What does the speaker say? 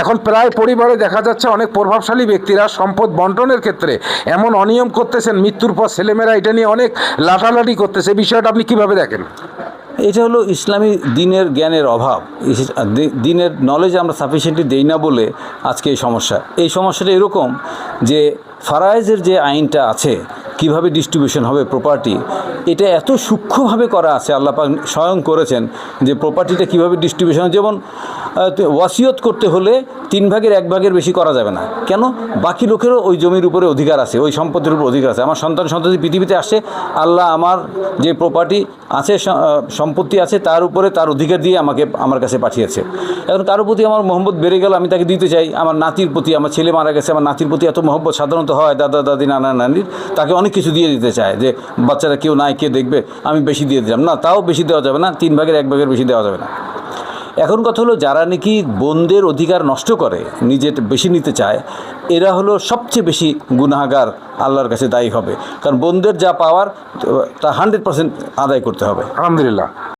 এখন প্রায় পরিবারে দেখা যাচ্ছে অনেক প্রভাবশালী ব্যক্তিরা সম্পদ বন্টনের ক্ষেত্রে এমন অনিয়ম করতেছেন, মৃত্যুর পর ছেলেমেয়েরা এটা নিয়ে অনেক লাটালাটি করতেছে। বিষয়টা আপনি কীভাবে দেখেন? এটা হলো ইসলামী দিনের জ্ঞানের অভাব। দিনের নলেজ আমরা সাফিসিয়েন্টলি দেই না বলে আজকে এই সমস্যা। এই সমস্যাটা এরকম যে ফারায়েজের যে আইনটা আছে কীভাবে ডিস্ট্রিবিউশন হবে প্রপার্টি এটা এত সূক্ষ্মভাবে করা আছে, আল্লাহ পাক স্বয়ং করেছেন যে প্রপার্টিটা কীভাবে ডিস্ট্রিবিউশন যেমন ওয়াসিয়ত করতে হলে তিন ভাগের এক ভাগের বেশি করা যাবে না। কেন? বাকি লোকেরও ওই জমির উপরে অধিকার আছে, ওই সম্পত্তির উপর অধিকার আছে। আমার সন্তান সন্ততি পৃথিবীতে আসে, আল্লাহ আমার যে প্রপার্টি আছে সম্পত্তি আছে, তার উপরে তার অধিকার দিয়ে আমাকে, আমার কাছে পাঠিয়েছে। এখন কারোর প্রতি আমার মহব্বত বেড়ে গেল, আমি তাকে দিতে চাই। আমার নাতির প্রতি, আমার ছেলে মারা গেছে, আমার নাতির প্রতি এত মহব্বত সাধারণত হয়, দাদা, দাদি, নানা, নানির, তাকে অনেক কিছু দিয়ে দিতে চায় যে, বাচ্চারা কেউ নাই, কে দেখবে, আমি বেশি দিয়ে দিলাম। না, তাও বেশি দেওয়া যাবে না, তিন ভাগের এক ভাগের বেশি দেওয়া যাবে না। এখন কথা হলো, যারা নাকি বোনদের অধিকার নষ্ট করে নিজের বেশি নিতে চায়, এরা হলো সবচেয়ে বেশি গুনাহগার আল্লাহর কাছে দায়ী হবে। কারণ বোনদের যা পাওয়ার তা হান্ড্রেড পার্সেন্ট আদায় করতে হবে। আলহামদুলিল্লাহ।